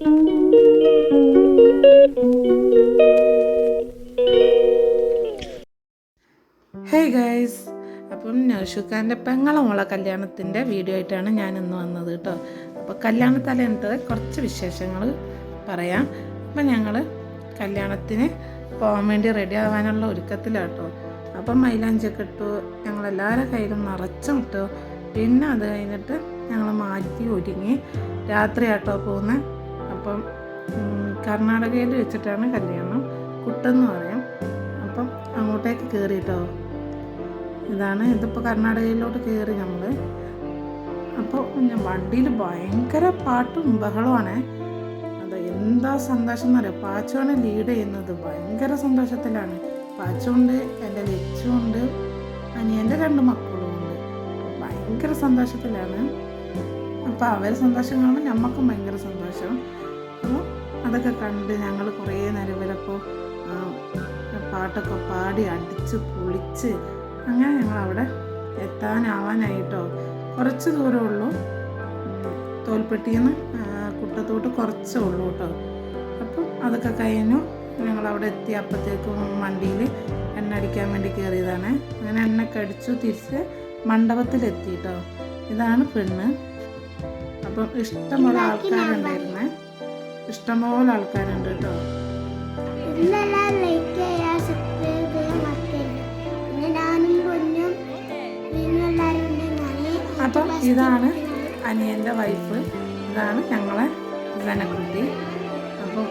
Hey guys അപ്പം നൗഷുഖാന്റെ പെങ്ങളെ മോളെ കല്യാണത്തിന്റെ വീഡിയോ ആയിട്ടാണ് ഞാൻ ഇന്ന് വന്നത് കേട്ടോ അപ്പോൾ കല്യാണ തലേന്നത്തെ കുറച്ച് വിശേഷങ്ങൾ പറയാം. അപ്പം ഞങ്ങൾ കല്യാണത്തിന് പോകാൻ വേണ്ടി റെഡി ആവാനുള്ള ഒരുക്കത്തിലാട്ടോ അപ്പം മൈലാഞ്ചൊക്കെ ഇട്ടു ഞങ്ങളെല്ലാവരുടെ കയ്യിലും നിറച്ചും ഇട്ടു. പിന്നെ അത് കഴിഞ്ഞിട്ട് ഞങ്ങൾ മാറ്റി ഒരുങ്ങി രാത്രി ആട്ടോ പോകുന്നത് അപ്പം കർണാടകയിൽ വെച്ചിട്ടാണ് കല്യാണം. കുട്ടെന്ന് പറയും. അപ്പം അങ്ങോട്ടേക്ക് കയറിയിട്ടോ ഇതാണ് ഇതിപ്പോൾ കർണാടകയിലോട്ട് കയറി നമ്മൾ അപ്പോൾ ഞാൻ വണ്ടിയിൽ ഭയങ്കര പാട്ടും ബഹളമാണ് അത് എന്താ സന്തോഷം എന്നറിയാം പാച്ചോനെ ലീഡ് ചെയ്യുന്നത് ഭയങ്കര സന്തോഷത്തിലാണ്. പാച്ചുണ്ട് എന്റെ ലച്ചുണ്ട് അനിയന്റെ രണ്ട് മക്കളും ഉണ്ട്. ഭയങ്കര സന്തോഷത്തിലാണ്. അപ്പോൾ അവർ സന്തോഷം കാണുമ്പോൾ ഞമ്മക്കും ഭയങ്കര സന്തോഷം. അതൊക്കെ കണ്ട് ഞങ്ങൾ കുറേ നേരം ഇവരപ്പോൾ പാട്ടൊക്കെ പാടി അടിച്ച് പൊളിച്ച് അങ്ങനെ ഞങ്ങൾ അവിടെ എത്താനാവാനായിട്ടോ. കുറച്ച് ദൂരമേ ഉള്ളൂ. തോൽപ്പെട്ടിന്ന് തോൽപ്പെട്ടിയിൽ നിന്ന് കുട്ടത്തോട്ട് കുറച്ചേ ഉള്ളൂ കേട്ടോ. അപ്പം അതൊക്കെ കഴിഞ്ഞു. ഞങ്ങൾ അവിടെ എത്തി. അപ്പോഴത്തേക്കും വണ്ടിയിൽ എണ്ണ അടിക്കാൻ വേണ്ടി കയറിയതാണ്. അങ്ങനെ എണ്ണയൊക്കെ അടിച്ചു തിരിച്ച് മണ്ഡപത്തിലെത്തി കേട്ടോ. ഇതാണ് പെണ്ണ്. അപ്പം ഇഷ്ടമുള്ള ആൾക്കാരുണ്ടായിരുന്നേ ഇഷ്ടംപോലെ ആൾക്കാരുണ്ട് കേട്ടോ അപ്പം ഇതാണ് അനിയന്റെ വൈഫ് ഇതാണ് ഞങ്ങളെ ജനക്കുട്ടി അപ്പോൾ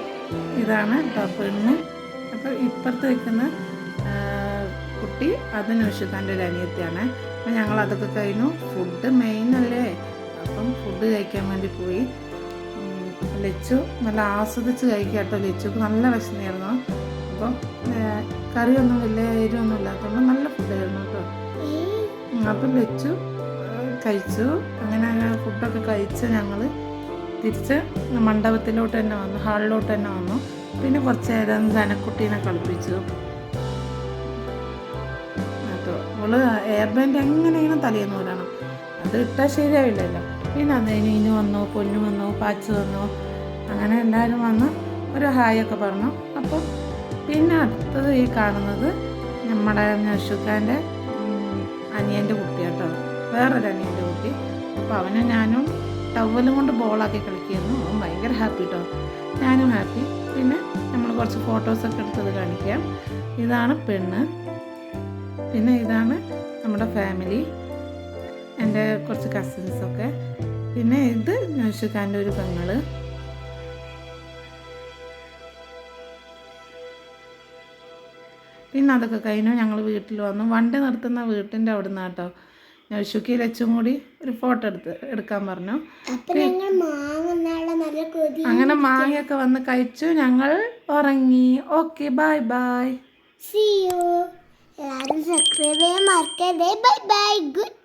ഇതാണ് കേട്ടോ പെണ്ണ്. അപ്പോൾ ഇപ്പുറത്ത് നിൽക്കുന്ന കുട്ടി അത് നൗഷിഖാന്റെ ഒരു അനിയത്തിയാണ്. അപ്പം ഞങ്ങൾ അതൊക്കെ കഴിഞ്ഞു. ഫുഡ് മെയിൻ അല്ലേ? അപ്പം ഫുഡ് കഴിക്കാൻ വേണ്ടി പോയി. ലച്ചു നല്ല ആസ്വദിച്ച് കഴിക്കുക കേട്ടോ ലെച്ചുക്ക് നല്ല വിശന്നായിരുന്നു അപ്പം കറിയൊന്നും വലിയ എരിവൊന്നും ഇല്ലാത്തതുകൊണ്ട് നല്ല ഫുഡായിരുന്നു കേട്ടോ. അപ്പം ലെച്ചു കഴിച്ചു. അങ്ങനെ ഫുഡൊക്കെ കഴിച്ച് ഞങ്ങൾ തിരിച്ച് മണ്ഡപത്തിലോട്ട് തന്നെ വന്നു ഹാളിലോട്ട് തന്നെ വന്നു. പിന്നെ കുറച്ച് നേരം ധനക്കുട്ടീനെ കളിപ്പിച്ചു. കേട്ടോ. അവൾ എയർ ബാൻഡ് എങ്ങനെയെങ്കിലും തലേന്ന് വരണം അത് ഇട്ടാൽ ശരിയാവില്ലല്ലോ. പിന്നെ അത് കഴിഞ്ഞ് ഇനി വന്നു പൊന്നു വന്നു പാച്ച് വന്നു അങ്ങനെ എല്ലാവരും വന്ന് ഒരു ഹായ് ഒക്കെ പറഞ്ഞു. അപ്പം പിന്നെ അടുത്തത് ഈ കാണുന്നത് നമ്മുടെ നഷുഖാന്റെ അനിയന്റെ കുട്ടി കേട്ടോ. വേറൊരു അനിയന്റെ കുട്ടി. അപ്പോൾ അവനെ ഞാനും ടവലും കൊണ്ട് ബോളാക്കി കളിക്കുന്നു. അവൻ ഭയങ്കര ഹാപ്പി കേട്ടോ. ഞാനും ഹാപ്പി. പിന്നെ നമ്മൾ കുറച്ച് ഫോട്ടോസൊക്കെ എടുത്തത് കാണിക്കാം. ഇതാണ് പെണ്ണ്. പിന്നെ ഇതാണ് നമ്മുടെ ഫാമിലി. എന്റെ കുറച്ച് കസിൻസൊക്കെ പിന്നെ ഇത് നൗഷിഖാന്റെ ഒരു പെങ്ങൾ. പിന്നെ അതൊക്കെ കഴിഞ്ഞു ഞങ്ങൾ വീട്ടിൽ വന്നു. വണ്ടി നിർത്തുന്ന വീട്ടിന്റെ അവിടെ നിന്ന് കേട്ടോ നൗഷുക്കി ലച്ചും കൂടി ഒരു ഫോട്ടോ എടുത്ത് എടുക്കാൻ പറഞ്ഞു. അങ്ങനെ മാങ്ങയൊക്കെ വന്ന് കഴിച്ചു. ഞങ്ങൾ ഉറങ്ങി. Okay bye bye. See you എല്ലാവരും സബ്സ്ക്രൈബ് ചെയ്യാൻ മറക്കരുത്. Bye bye. ഗുഡ്